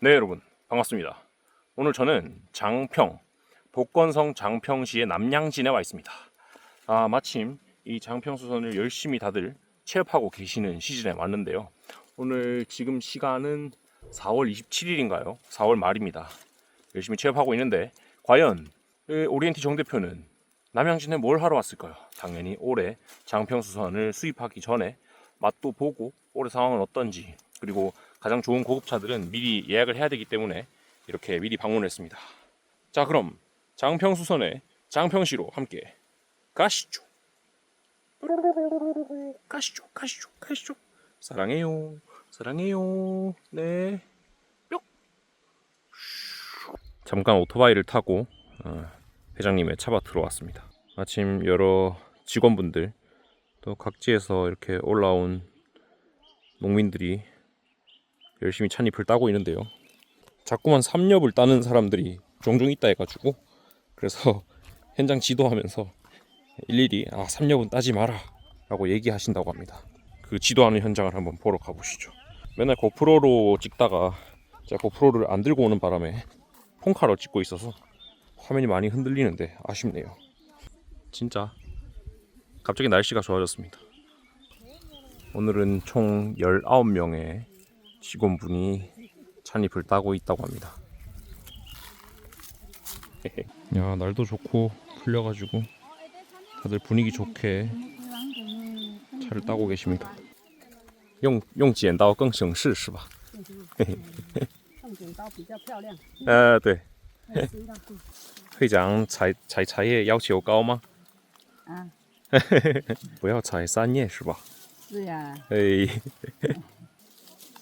네 여러분 반갑습니다. 오늘 저는 장평 복건성 장평시의 남양진에 와 있습니다. 아 마침 이 장평 수선을 열심히 다들 체업하고 계시는 시즌에 왔는데요. 오늘 지금 시간은 4월 27일인가요? 4월 말입니다. 열심히 체업하고 있는데 과연 이 오리엔티 정 대표는 남양진에 뭘 하러 왔을까요? 당연히 올해 장평 수선을 수입하기 전에 맛도 보고 올해 상황은 어떤지 그리고 가장 좋은 고급차들은 미리 예약을 해야 되기 때문에 이렇게 미리 방문했습니다. 자, 그럼 장평 수선의 장평시로 함께 가시죠. 가시죠, 가시죠, 가시죠. 사랑해요, 사랑해요. 네, 뿅. 잠깐 오토바이를 타고 어, 회장님의 차밭으로 왔습니다. 마침 여러 직원분들 또 각지에서 이렇게 올라온 농민들이 열심히 찻잎을 따고 있는데요. 자꾸만 삼엽을 따는 사람들이 종종 있다 해가지고 그래서 현장 지도하면서 일일이 아 삼엽은 따지 마라 라고 얘기하신다고 합니다. 그 지도하는 현장을 한번 보러 가보시죠. 맨날 고프로로 찍다가 제가 고프로를 안 들고 오는 바람에 폰카로 찍고 있어서 화면이 많이 흔들리는데 아쉽네요. 진짜 갑자기 날씨가 좋아졌습니다. 오늘은 총 19명의 직원분이 찬잎을 따고 있다고 합니다. 야 날도 좋고 풀려가지고 다들 분위기 좋게 차를 따고 계십니다. 用用剪刀更省事是吧？用剪刀比较漂亮。呃，对，哎谁让是会长采采茶叶要求高吗？啊，不要采三叶是吧？是呀，哎，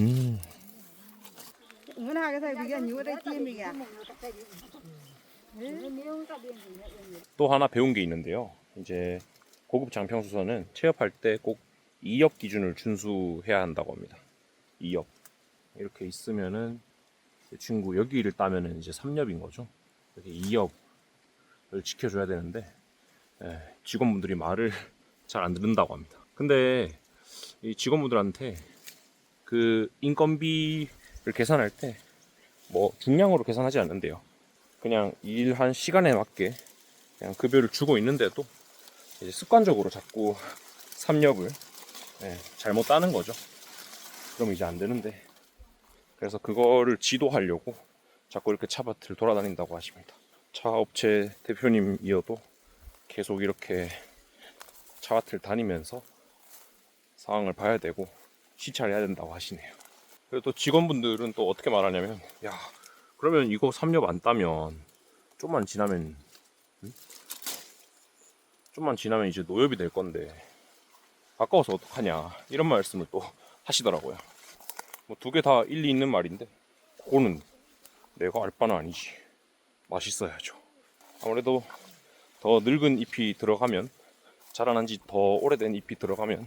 음, 또 하나 배운 게 있는데요. 이제 고급 장평수선은 체업할 때 꼭 2엽 기준을 준수해야 한다고 합니다. 2엽. 이렇게 있으면은 이 친구 여기를 따면은 이제 3엽인 거죠. 이렇게 2엽을 지켜줘야 되는데 예, 직원분들이 말을 잘 안 듣는다고 합니다. 근데 이 직원분들한테 그 인건비를 계산할 때 뭐 중량으로 계산하지 않는데요. 그냥 일한 시간에 맞게 그냥 급여를 주고 있는데도 이제 습관적으로 자꾸 삼엽을 예, 잘못 따는 거죠. 그럼 이제 안 되는데 그래서 그거를 지도하려고 자꾸 이렇게 차밭을 돌아다닌다고 하십니다. 차 업체 대표님이어도 계속 이렇게 차밭을 다니면서 상황을 봐야 되고 시찰을 해야 된다고 하시네요. 그리고 또 직원분들은 또 어떻게 말하냐면 야 그러면 이거 삼엽 안 따면 좀만 지나면 응? 좀만 지나면 이제 노엽이 될 건데 아까워서 어떡하냐 이런 말씀을 또 하시더라고요. 뭐 두 개 다 일리 있는 말인데 그거는 내가 알 바는 아니지. 맛있어야죠. 아무래도 더 늙은 잎이 들어가면 자라난 지 더 오래된 잎이 들어가면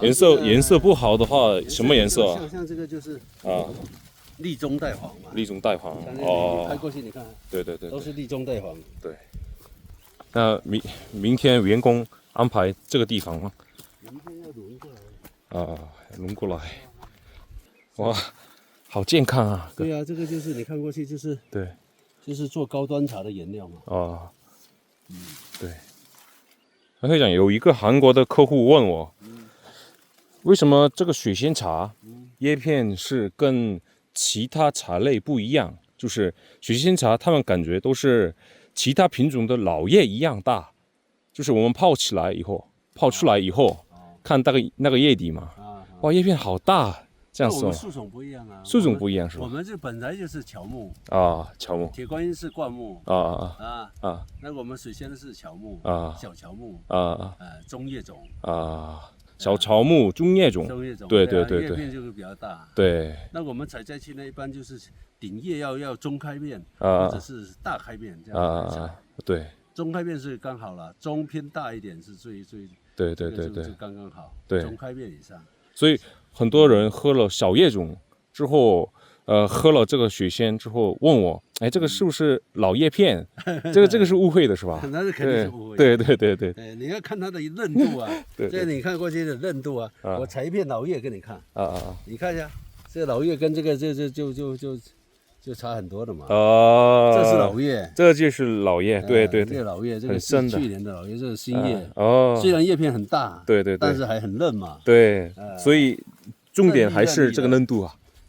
颜色这个颜色不好的话，什么颜色啊？像像这个就是啊，立中带黄嘛。立中带黄哦，过去你看，对对对对。都是立中带黄。对那明明天员工安排这个地方吗？明天要轮过来。啊，轮过来，哇，好健康啊！对啊，这个就是你看过去就是对就是做高端茶的颜料嘛。啊，嗯对。那会长有一个韩国的客户问我，为什么这个水仙茶叶片是跟其他茶类不一样，就是水仙茶，他们感觉都是其他品种的老叶一样大，就是我们泡起来以后，泡出来以后，看那个那个叶底嘛，啊，哇，叶片好大，这样我们，树种不一样啊，树种不一样是吧？我？们这本来就是乔木，啊，乔木，铁观音是灌木。啊啊。啊，啊。那我们水仙是乔木啊。小乔木，啊啊。呃，中叶种，啊，小乔木中叶种，中叶种，对啊对对对叶片就是比较大。对那我们采摘期呢，一般就是顶叶要要中开面，啊或者是大开面这啊样来采。啊，对中开面是刚好了，中偏大一点是最最对对对对刚刚好。对中开面以上。所以很多人喝了小叶种之后，呃，喝了这个雪仙之后，问我，哎，这个是不是老叶片？这个这个是误会的是吧？那是肯定是误会。对对对对哎，你要看它的韧度啊，这你看过去的韧度啊，啊我采一片老叶给你看，啊啊啊你看一下，这老叶跟这个这这就就就就差很多的嘛。哦！这是老叶，这就是老叶，对对对哎这个，老叶，这个是很深的去年的老叶，这是新叶啊，哦，虽然叶片很大，对对对但是还很嫩嘛。对，呃所以重点还是这个嫩度啊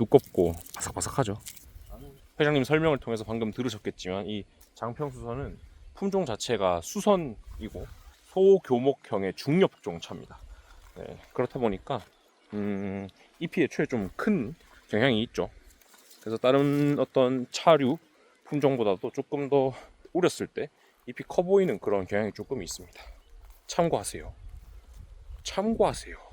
두껍고 바삭바삭하죠. 회장님 설명을 통해서 방금 들으셨겠지만 이 장평수선은 품종 자체가 수선이고 소교목형의 중엽종 차입니다. 네, 그렇다 보니까 음, 잎이 애초에 좀 큰 경향이 있죠. 그래서 다른 어떤 차류 품종보다도 조금 더 우렸을 때 잎이 커 보이는 그런 경향이 조금 있습니다. 참고하세요. 참고하세요.